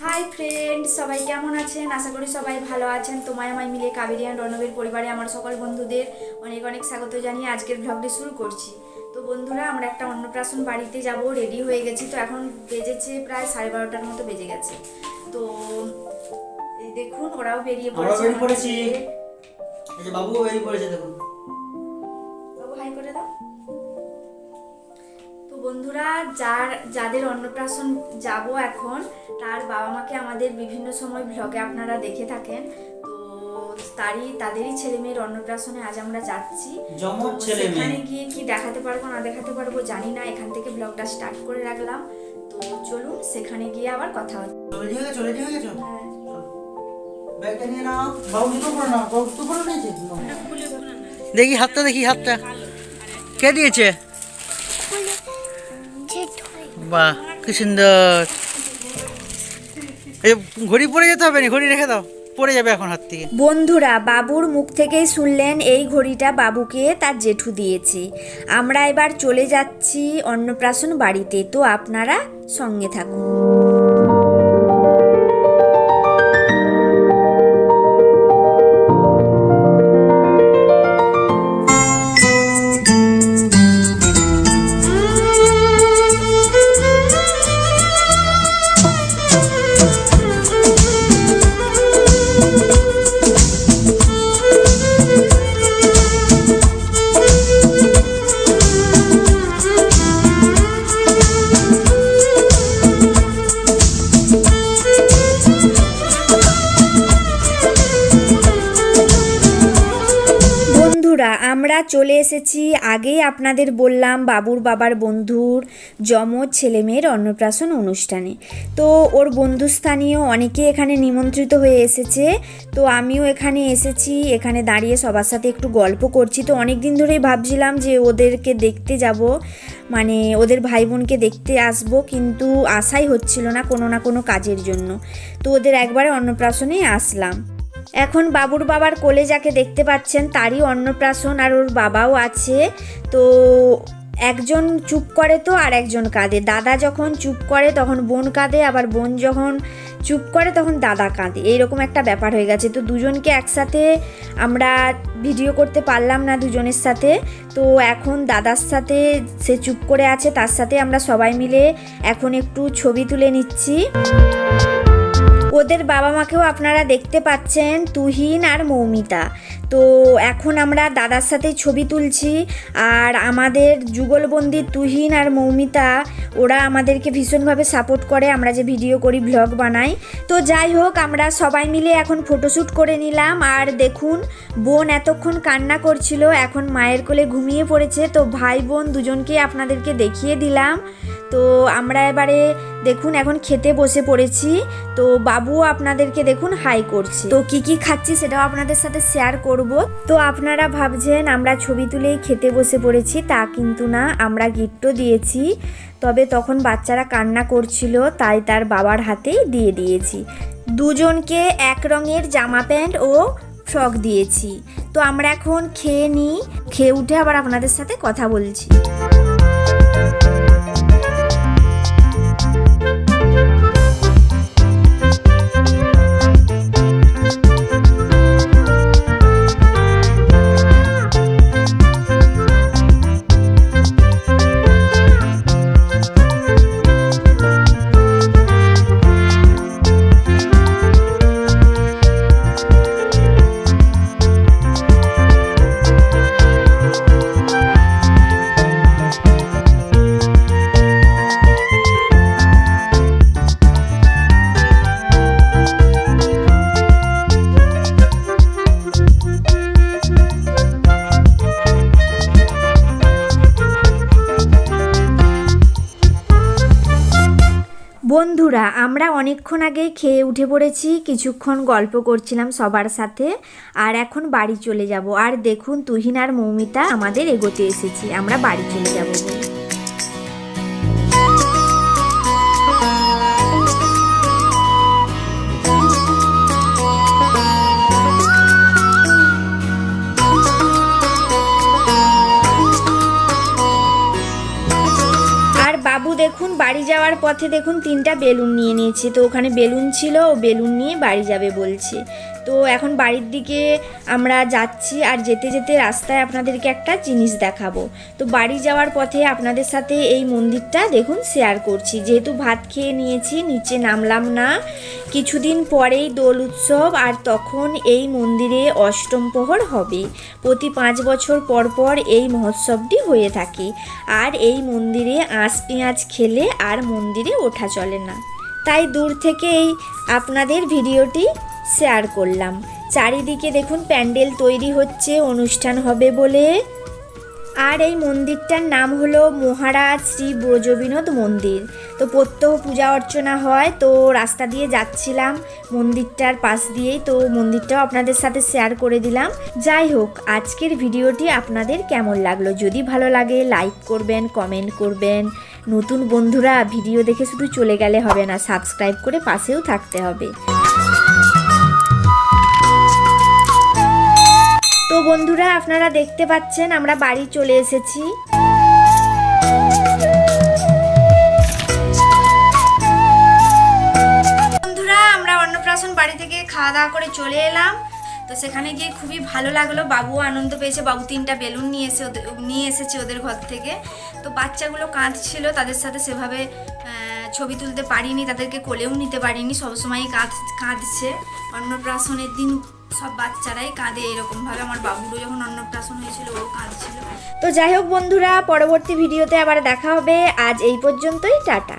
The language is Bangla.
হাই ফ্রেন্ড সবাই কেমন আছেন? আশা করি সবাই ভালো আছেন। তোমায় আমায় মিলে কাবেরিয়ান রণবীর পরিবারে আমার সকল বন্ধুদের অনেক অনেক স্বাগত জানিয়ে আজকের ভ্লগটি শুরু করছি। তো বন্ধুরা আমরা একটা অন্নপ্রাশন বাড়িতে যাব রেডি হয়ে গেছি। তো এখন বেজেছে প্রায় সাড়ে বারোটার মতো বেজে গেছে। তো দেখুন ওরাও বেরিয়ে পড়েছে বাবু বেরিয়ে পড়েছে দেখুন। বন্ধুরা যার যাদের অন্নপ্রাশন যাব এখন তার বাবা মাকে আমাদের বিভিন্ন সময় ব্লগে আপনারা দেখে থাকেন। তো তারই তাদেরই ছেলে মেয়ের অন্নপ্রাশনে আজ আমরা যাচ্ছি। সেখানে গিয়ে কি দেখাতে পারব না দেখাতে পারব জানি না এখান থেকে ব্লগটা স্টার্ট করে রাখলাম। তো চলুন সেখানে গিয়ে আবার কথা হচ্ছে। গেছো দেখি হাতটা দেখি হাতটা। কে দিয়েছে? বাহ, কি সুন্দর। ঘড়ি পরে যেতে হবে না? ঘড়ি রেখে দাও। যাবে এখন হাত থেকে। বন্ধুরা, বাবুর মুখ থেকেই শুনলেন এই ঘড়িটা বাবুকে তার জেঠু দিয়েছে। আমরা এবার চলে যাচ্ছি অন্নপ্রাশন বাড়িতে। তো আপনারা সঙ্গে থাকুন। চলে এসেছি। আগেই আপনাদের বললাম, বাবুর বাবার বন্ধুর যমজ ছেলেমেয়ের অন্নপ্রাশন অনুষ্ঠানে। তো ওর বন্ধুস্থানীয় অনেকে এখানে নিমন্ত্রিত হয়ে এসেছে। তো আমিও এখানে এসেছি, এখানে দাঁড়িয়ে সবার সাথে একটু গল্প করছি। তো অনেক দিন ধরেই ভাবছিলাম যে ওদেরকে দেখতে যাব মানে ওদের ভাই বোনকে দেখতে আসব, কিন্তু আশাই হচ্ছিল না কোনো না কোনো কাজের জন্য। তো ওদের একবারে অন্নপ্রাশনেই আসলাম। এখন বাবুর বাবার কোলে যাকে দেখতে পাচ্ছেন, তারই অন্নপ্রাশন আর ওর বাবাও আছে। তো একজন চুপ করে তো আর একজন কাঁদে। দাদা যখন চুপ করে, তখন বোন কাঁদে, আবার বোন যখন চুপ করে, তখন দাদা কাঁদে। এইরকম একটা ব্যাপার হয়ে গেছে। তো দুজনকে একসাথে আমরা ভিডিও করতে পারলাম না দুজনের সাথে। তো এখন দাদার সাথে সে চুপ করে আছে, তার সাথে আমরা সবাই মিলে এখন একটু ছবি তুলে নিচ্ছি। ওদের বাবা মাকেও আপনারা দেখতে পাচ্ছেন, তুহিন আর মৌমিতা। তো এখন আমরা দাদার সাথে ছবি তুলছি, আর আমাদের যুগলবন্দি তুহিন আর মৌমিতা, ওরা আমাদেরকে ভীষণভাবে সাপোর্ট করে, আমরা যে ভিডিও করি ব্লগ বানাই। তো যাই হোক, আমরা সবাই মিলে এখন ফটোশ্যুট করে নিলাম, আর দেখুন, বোন এতক্ষণ কান্না করছিল, এখন মায়ের কোলে ঘুমিয়ে পড়েছে, তো ভাই বোন দুজনকে আপনাদেরকে দেখিয়ে দিলাম। তো আমরা এবারে দেখুন এখন খেতে বসে পড়েছি। তো বাবু আপনাদেরকে দেখুন হাই করছে। তো কি কি খাচ্ছি সেটাও আপনাদের সাথে শেয়ার করব। তো আপনারা ভাবছেন আমরা ছবি তুলেই খেতে বসে পড়েছি, তা কিন্তু না, আমরা গিফটও দিয়েছি। তবে তখন বাচ্চারা কান্না করছিল, তাই তার বাবার হাতেই দিয়ে দিয়েছি। দুজনকে এক রঙের জামা প্যান্ট ও ফ্রক দিয়েছি। তো আমরা এখন খেয়ে নিই, খেয়ে উঠে আবার আপনাদের সাথে কথা বলছি। বন্ধুরা, আমরা অনেকক্ষণ আগে খেয়ে উঠে পড়েছি, কিছুক্ষণ গল্প করছিলাম সবার সাথে, আর এখন বাড়ি চলে যাব। আর দেখুন, তুহিন আর মৌমিতা আমাদের এগোতে এসেছি, আমরা বাড়ি চলে যাব। বাড়ি যাওয়ার পথে দেখুন তিনটা বেলুন নিয়ে নিয়েছে। তো ওখানে বেলুন ছিল, ও বেলুন নিয়ে বাড়ি যাবে বলছে। তো এখন বাড়ির দিকে আমরা যাচ্ছি আর যেতে যেতে রাস্তায় আপনাদেরকে একটা জিনিস দেখাবো। তো বাড়ি যাওয়ার পথে আপনাদের সাথে এই মন্দিরটা দেখুন শেয়ার করছি। যেহেতু ভাত খেয়ে নিয়েছি, নিচে নামলাম না। কিছুদিন পরেই দোল উৎসব আর তখন এই মন্দিরে অষ্টম প্রহর হবে। প্রতি পাঁচ বছর পর পর এই মহোৎসবটি হয়ে থাকে। আর এই মন্দিরে আঁশ পেঁয়াজ খেলে আর মন্দিরে ওঠা চলে না। তাই দূর থেকেই আপনাদের ভিডিওটি শেয়ার করলাম। চারিদিকে দেখুন প্যান্ডেল তৈরি হচ্ছে, অনুষ্ঠান হবে বলে আর এই মন্দিরটার নাম হলো মহারাজ শ্রী ব্রজবিনোদ মন্দির। তো প্রত্যহ পূজা অর্চনা হয়, তো রাস্তা দিয়ে যাচ্ছিলাম মন্দিরটার পাশ দিয়েই, তো মন্দিরটাও আপনাদের সাথে শেয়ার করে দিলাম। যাই হোক, আজকের ভিডিওটি আপনাদের কেমন লাগল? যদি ভালো লাগে লাইক করবেন কমেন্ট করবেন। নতুন বন্ধুরা, ভিডিও দেখে শুধু চলে গেলে হবে না সাবস্ক্রাইব করে পাশেও থাকতে হবে। তো বন্ধুরা, আপনারা দেখতে পাচ্ছেন, আমরা বাড়ি চলে এসেছি। বন্ধুরা, আমরা অন্নপ্রাশন বাড়ি থেকে খাওয়া দাওয়া করে চলে এলাম। তো সেখানে গিয়ে খুবই ভালো লাগল। বাবু আনন্দ পেয়েছে, বাবু তিনটা বেলুন নিয়ে এসে ওদের নিয়ে এসেছে ওদের ঘর থেকে। তো বাচ্চাগুলো কাঁদছিল, তাদের সাথে সেভাবে ছবি তুলতে পারিনি, তাদেরকে কোলেও নিতে পারিনি, সবসময়ই কাঁদ কাঁদছে। অন্নপ্রাশনের দিন সব বাচ্চারাই কাঁদে এরকমভাবে। আমার বাবুরও যখন অন্নপ্রাশন হয়েছিল, ও কাঁদছিল। তো যাই হোক বন্ধুরা, পরবর্তী ভিডিওতে আবার দেখা হবে। আজ এই পর্যন্তই, টাটা।